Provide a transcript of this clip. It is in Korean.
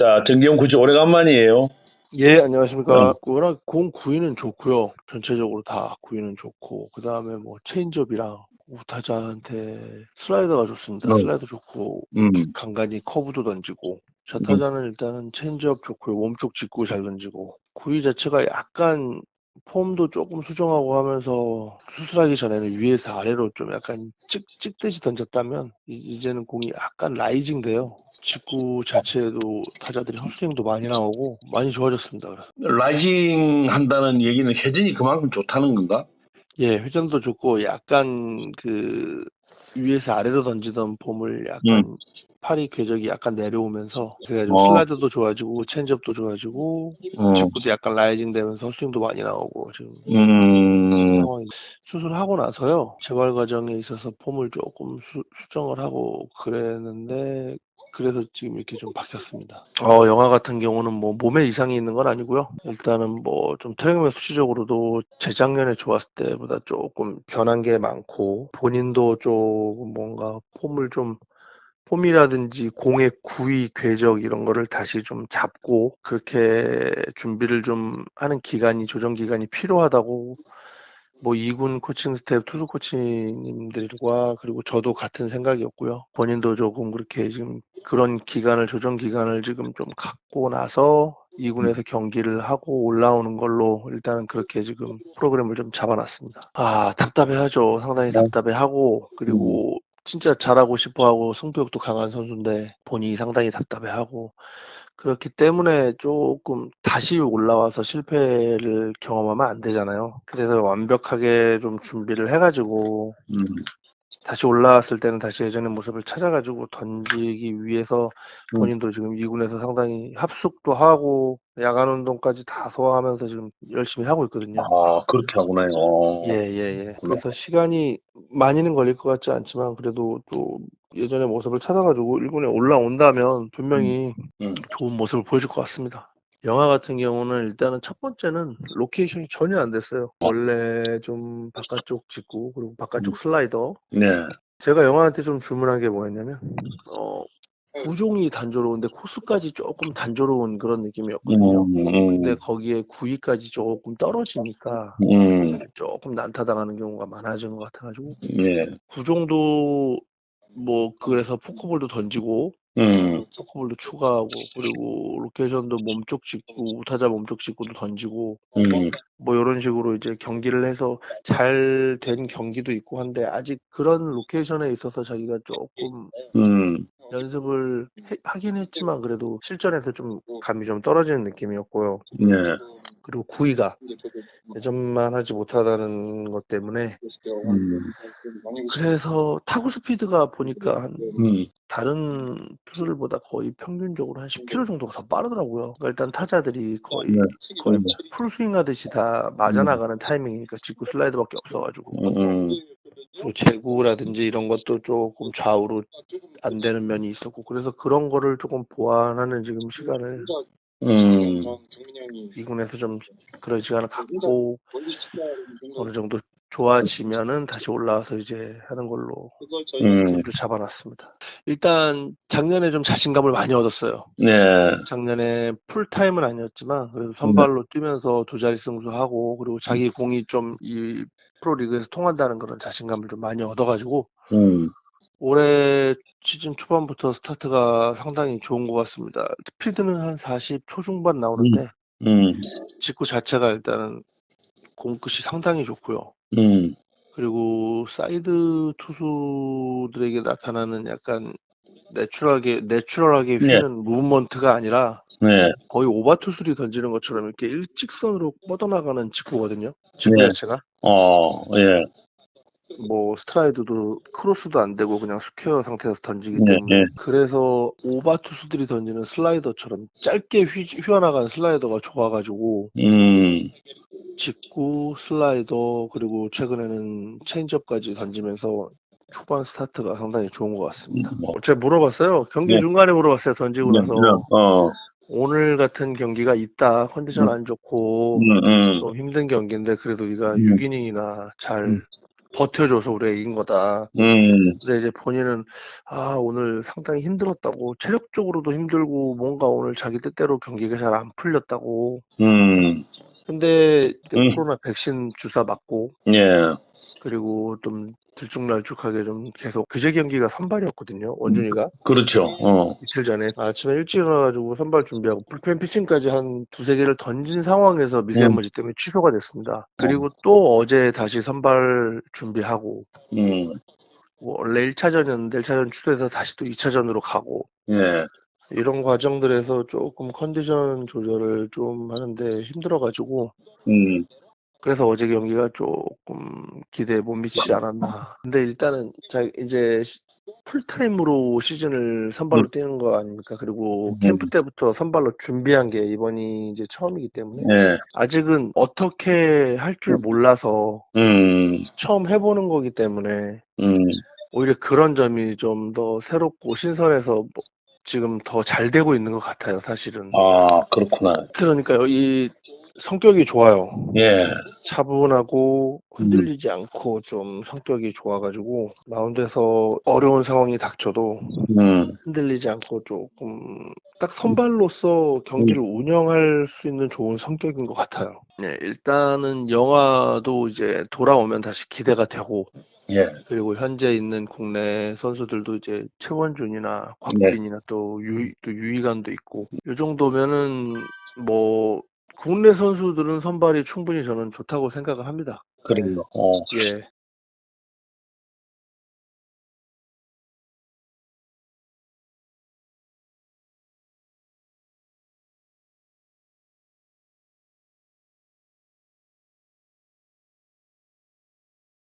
자, 정재훈 코치 오래간만이에요. 예, 안녕하십니까. 어. 워낙 공 구위는 좋고요. 전체적으로 다 구위는 좋고, 그 다음에 뭐 체인지업이랑 우타자한테 슬라이더가 좋습니다. 어. 슬라이더 좋고, 음, 간간히 커브도 던지고, 좌타자는 일단은 체인지업 좋고요. 몸쪽 직구 잘 던지고, 구위 자체가 약간 폼도 조금 수정하고 하면서 수술하기 전에는 위에서 아래로 좀 약간 찍, 찍듯이 던졌다면 이- 이제는 공이 약간 라이징 돼요. 직구 자체에도 타자들이 헛스윙도 많이 나오고 많이 좋아졌습니다. 그래서. 라이징 한다는 얘기는 회전이 그만큼 좋다는 건가? 예, 회전도 좋고 약간 그 위에서 아래로 던지던 폼을 약간 팔이 궤적이 약간 내려오면서 그래가지고 어. 슬라이드도 좋아지고 체인지업도 좋아지고 어, 직구도 약간 라이징 되면서 헛스윙도 많이 나오고 지금 음, 상황이 수술하고 나서요 재활 과정에 있어서 폼을 조금 수, 수정을 하고 그랬는데 그래서 지금 이렇게 좀 바뀌었습니다. 어 영화 같은 경우는 뭐 몸에 이상이 있는 건 아니고요. 일단은 뭐 좀 트레이닝 수치적으로도 재작년에 좋았을 때보다 조금 변한 게 많고 본인도 조금 뭔가 폼을 좀 폼이라든지 공의 구위, 궤적 이런 거를 다시 좀 잡고 그렇게 준비를 좀 하는 기간이 조정 기간이 필요하다고 뭐 이군 코칭 스텝, 투수 코치님들과 그리고 저도 같은 생각이었고요. 본인도 조금 그렇게 지금 그런 기간을 조정 기간을 지금 좀 갖고 나서 이군에서 경기를 하고 올라오는 걸로 일단은 그렇게 지금 프로그램을 좀 잡아놨습니다. 아 답답해하죠. 상당히 네. 답답해하고 그리고 진짜 잘하고 싶어 하고 승부욕도 강한 선수인데 본인이 상당히 답답해하고 그렇기 때문에 조금 다시 올라와서 실패를 경험하면 안 되잖아요. 그래서 완벽하게 좀 준비를 해가지고 음, 다시 올라왔을 때는 다시 예전의 모습을 찾아가지고 던지기 위해서 음. 본인도 지금 2군에서 상당히 합숙도 하고 야간 운동까지 다 소화하면서 지금 열심히 하고 있거든요. 아, 그렇게 하구나요. 어. 예, 예, 예. 그래서 시간이 많이는 걸릴 것 같지 않지만 그래도 또 예전의 모습을 찾아가지고 1군에 올라온다면 분명히 음. 좋은 모습을 보여줄 것 같습니다. 영화 같은 경우는 일단은 첫 번째는 로케이션이 전혀 안 됐어요. 원래 좀 바깥쪽 직구 그리고 바깥쪽 슬라이더. 네. 제가 영화한테 좀 주문한 게 뭐였냐면 어 구종이 단조로운데 코스까지 조금 단조로운 그런 느낌이었거든요. 음, 음, 근데 거기에 구위까지 조금 떨어지니까 음, 조금 난타당하는 경우가 많아진 것 같아가지고 예. 구종도 뭐 그래서 포크볼도 던지고 음, 포크볼도 추가하고 그리고 로케이션도 몸쪽 직구 우타자 몸쪽 직구도 던지고 음, 뭐 이런 식으로 이제 경기를 해서 잘 된 경기도 있고 한데 아직 그런 로케이션에 있어서 자기가 조금 음, 연습을 해- 하긴 했지만 그래도 실전에서 좀 감이 좀 떨어지는 느낌이었고요. 예. 그리고 구위가 예전만 하지 못하다는 것 때문에 음, 그래서 타구 스피드가 보니까 한 음, 다른 투수들보다 거의 평균적으로 한 10km 정도가 더 빠르더라고요. 그러니까 일단 타자들이 거의 네. 거의 음. 풀스윙 하듯이 다 맞아 나가는 타이밍이니까 직구 슬라이드밖에 없어가지고 음, 그리고 제구라든지 이런 것도 조금 좌우로 안 되는 면이 있었고 그래서 그런 거를 조금 보완하는 지금 시간을 음, 이군에서 좀 그런 시간을 갖고 어느 정도 좋아지면은 다시 올라와서 이제 하는 걸로 음, 스케줄을 잡아놨습니다. 일단 작년에 좀 자신감을 많이 얻었어요. 네. 작년에 풀타임은 아니었지만 그래도 선발로 뛰면서 두 자리 승수하고 그리고 자기 공이 좀 이 프로리그에서 통한다는 그런 자신감을 좀 많이 얻어가지고 음, 올해 시즌 초반부터 스타트가 상당히 좋은 것 같습니다. 스피드는 한 40 초중반 나오는데 음, 직구 자체가 일단은 공끝이 상당히 좋고요. 음, 그리고 사이드 투수들에게 나타나는 약간 내추럴하게 내추럴하게 네. 휘는 무브먼트가 아니라 네. 거의 오바 투수들이 던지는 것처럼 이렇게 일직선으로 뻗어나가는 직구거든요. 직구 네. 자체가 어, 예. 뭐 스트라이드도 크로스도 안 되고 그냥 스퀘어 상태에서 던지기 네, 때문에 네. 그래서 오바 투수들이 던지는 슬라이더처럼 짧게 휘, 휘어나간 슬라이더가 좋아가지고 음, 직구 슬라이더 그리고 최근에는 체인지업까지 던지면서 초반 스타트가 상당히 좋은 것 같습니다. 어, 제가 물어봤어요. 경기 네. 중간에 물어봤어요. 던지고 나서 어, 오늘 같은 경기가 있다. 컨디션 음. 안 좋고 음, 음, 좀 힘든 경기인데 그래도 음. 6이닝이나 잘 음. 버텨줘서 우리가 이긴 거다. 음, 근데 이제 본인은 아 오늘 상당히 힘들었다고 체력적으로도 힘들고 뭔가 오늘 자기 뜻대로 경기가 잘 안 풀렸다고. 음, 근데 이제 음. 코로나 백신 주사 맞고 예, 그리고 좀 들쭉날쭉하게 좀 계속 그제 경기가 선발이었거든요. 원준이가 그렇죠. 어, 이틀 전에 아침에 일찍 일어나가지고 선발 준비하고 불펜 피칭까지 한 두세 개를 던진 상황에서 미세먼지 때문에 취소가 됐습니다. 그리고 또 어제 다시 선발 준비하고 음, 뭐 원래 1차전이었는데 1차전 취소해서 다시 또 2차전으로 가고 예, 이런 과정들에서 조금 컨디션 조절을 좀 하는데 힘들어가지고 음, 그래서 어제 경기가 조금 기대에 못 미치지 않았나. 근데 일단은 자 이제 시- 풀타임으로 시즌을 선발로 뛰는 거 아닙니까? 그리고 음. 캠프 때부터 선발로 준비한 게 이번이 이제 처음이기 때문에 예, 아직은 어떻게 할 줄 몰라서 음, 처음 해보는 거기 때문에 음, 오히려 그런 점이 좀 더 새롭고 신선해서 뭐 지금 더 잘 되고 있는 것 같아요, 사실은. 아, 그렇구나. 그러니까요, 이 성격이 좋아요. 예, 차분하고 흔들리지 않고 좀 성격이 좋아가지고 마운드에서 어려운 상황이 닥쳐도 음, 흔들리지 않고 조금 딱 선발로서 경기를 운영할 수 있는 좋은 성격인 것 같아요. 네, 일단은 영화도 이제 돌아오면 다시 기대가 되고 예, 그리고 현재 있는 국내 선수들도 이제 최원준이나 곽빈이나 또, 유, 또 유희관도 있고 이 정도면은 뭐 국내 선수들은 선발이 충분히 저는 좋다고 생각을 합니다. 그래요. 어, 예.